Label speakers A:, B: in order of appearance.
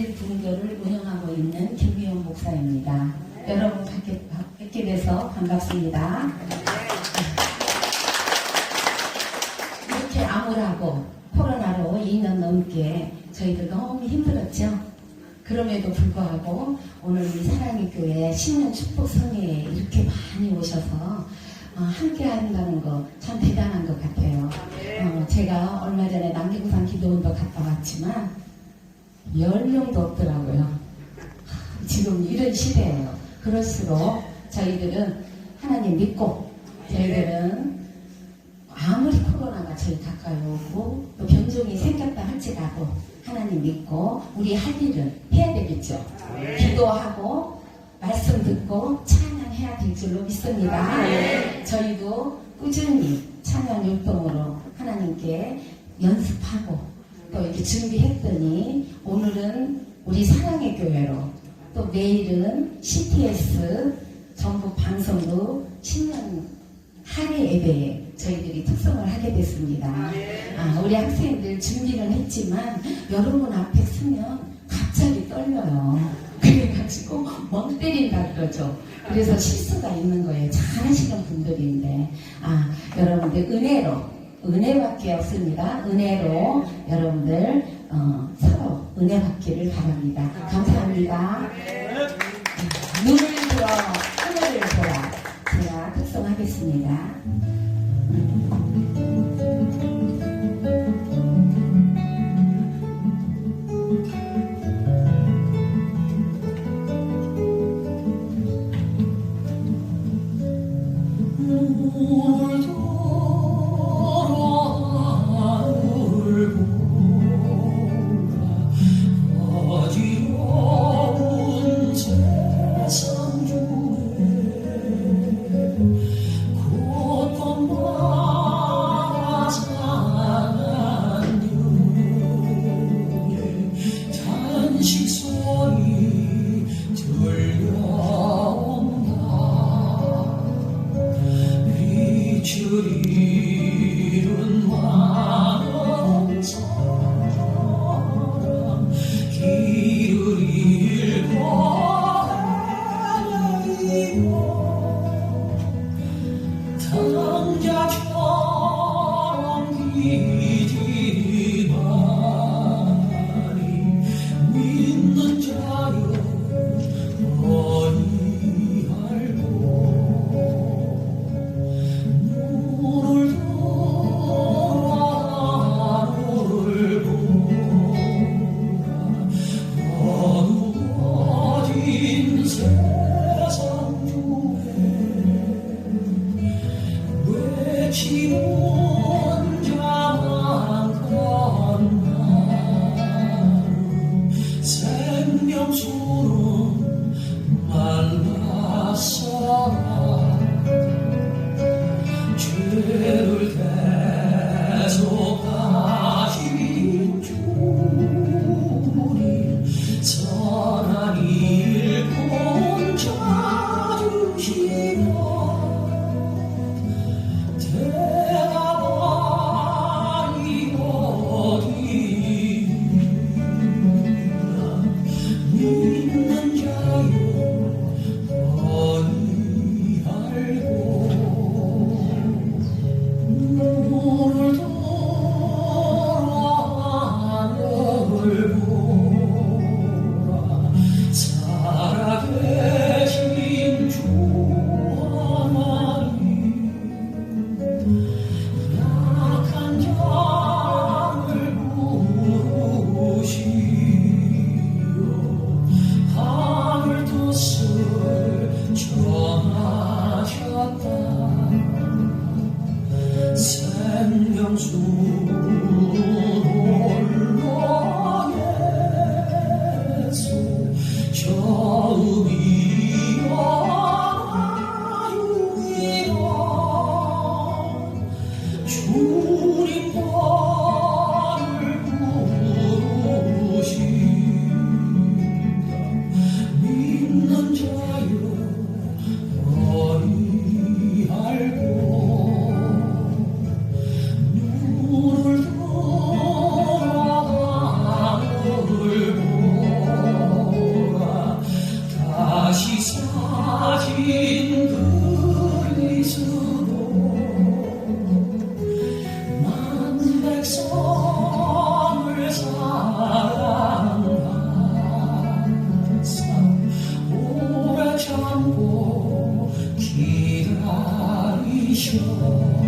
A: 예배일 분교를 운영하고 있는 김미영 목사입니다. 여러분 뵙게, 뵙게 돼서 반갑습니다. 이렇게 암울하고 코로나로 2년 넘게 저희들 너무 힘들었죠. 그럼에도 불구하고 오늘 이 사랑의 교회 신년 축복 성회에 이렇게 많이 오셔서 어, 함께 한다는 거 참 대단한 것 같아요. 어, 제가 얼마 전에 남경산 기도원도 갔다 왔지만 10명도 없더라고요. 하, 지금 이런 시대예요. 그럴수록 저희들은 하나님 믿고 저희들은 아무리 코로나가 저희 가까이 오고 또 변종이 생겼다 할지라도 하나님 믿고 우리 할 일은 해야 되겠죠. 기도하고 말씀 듣고 찬양해야 될 줄로 믿습니다. 저희도 꾸준히 찬양 율동으로 하나님께 연습하고 또 이렇게 준비했더니 오늘은 우리 사랑의 교회로 또 내일은 CTS 전국 방송도 10년 할애 예배에 저희들이 특성을 하게 됐습니다. 아, 우리 학생들 준비는 했지만 여러분 앞에 서면 갑자기 떨려요. 그래가지고 멍 때린다 그러죠. 그래서 실수가 있는 거예요. 잘하시는 분들인데 아 여러분들 은혜로 은혜밖에 없습니다. 은혜로 여러분들 어, 서로 은혜 받기를 바랍니다. 감사합니다. 눈을 들어 하늘을 보라 제가 특성하겠습니다.
B: Judy. 寂寞。Oh. control.